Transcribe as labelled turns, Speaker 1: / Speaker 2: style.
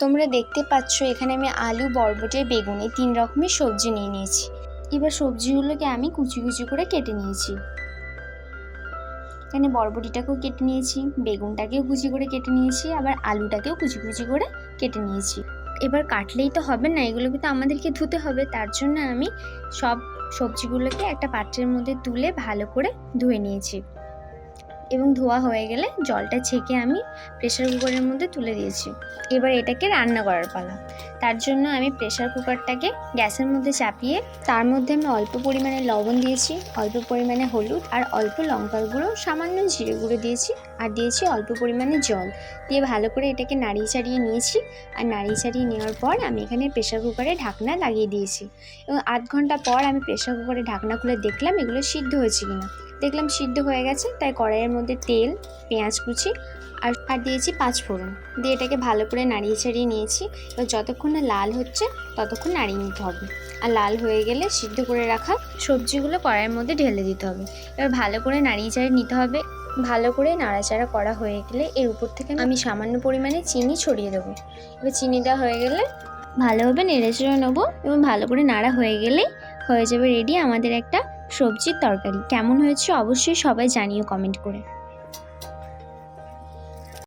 Speaker 1: তোমরা দেখতে পাচ্ছ, এখানে আমি আলু, বরবটি বেগুনে তিন রকমের সবজি নিয়ে নিয়েছি। এবার সবজিগুলোকে আমি কুচি কুচি করে কেটে নিয়েছি। এখানে বরবটিটাকেও কেটে নিয়েছি, বেগুনটাকেও কুচি করে কেটে নিয়েছি, আবার আলুটাকেও কুচি কুচি করে কেটে নিয়েছি। এবার কাটলেই তো হবে না, এগুলোকে তো আমাদেরকে ধুতে হবে, তার জন্য আমি সব সবজিগুলোকে একটা পাত্রের মধ্যে তুলে ভালো করে ধুয়ে নিয়েছি। এবং ধোয়া হয়ে গেলে জলটা ছেঁকে আমি প্রেসার কুকারের মধ্যে তুলে দিয়েছি। এবার এটাকে রান্না করার পালা। তার জন্য আমি প্রেসার কুকারটাকে গ্যাসের মধ্যে চাপিয়ে তার মধ্যে আমি অল্প পরিমাণে লবণ দিয়েছি, অল্প পরিমাণে হলুদ আর অল্প লঙ্কার গুঁড়ো, সামান্য জিরে গুঁড়ো দিয়েছি আর দিয়েছি অল্প পরিমাণে জল। দিয়ে ভালো করে এটাকে নাড়িয়ে চাড়িয়ে নিয়েছি আর নাড়িয়ে চাড়িয়ে নেওয়ার পর আমি এখানে প্রেসার কুকারে ঢাকনা লাগিয়ে দিয়েছি। এবং আধ ঘণ্টা পর আমি প্রেসার কুকারে ঢাকনা খুলে দেখলাম এগুলো সিদ্ধ হয়েছে কিনা। দেখলাম সিদ্ধ হয়ে গেছে, তাই কড়াইয়ের মধ্যে তেল, পেঁয়াজ কুচি আর আর দিয়েছি পাঁচ ফোড়ন। দিয়ে এটাকে ভালো করে নাড়িয়ে ছাড়িয়ে নিয়েছি। এবার যতক্ষণ না লাল হচ্ছে, ততক্ষণ নাড়িয়ে নিতে হবে। আর লাল হয়ে গেলে সিদ্ধ করে রাখা সবজিগুলো কড়াইয়ের মধ্যে ঢেলে দিতে হবে। এবার ভালো করে নাড়িয়ে চাড়িয়ে নিতে হবে। ভালো করে নাড়াচাড়া করা হয়ে গেলে এর উপর থেকে আমি সামান্য পরিমাণে চিনি ছড়িয়ে দেবো। এবার চিনি দেওয়া হয়ে গেলে ভালোভাবে নেড়ে চেড়ে নেব এবং ভালো করে নাড়া হয়ে গেলেই হয়ে যাবে রেডি আমাদের একটা সবজির তরকারি। কেমন হয়েছে অবশ্যই সবাই জানিও কমেন্ট করে।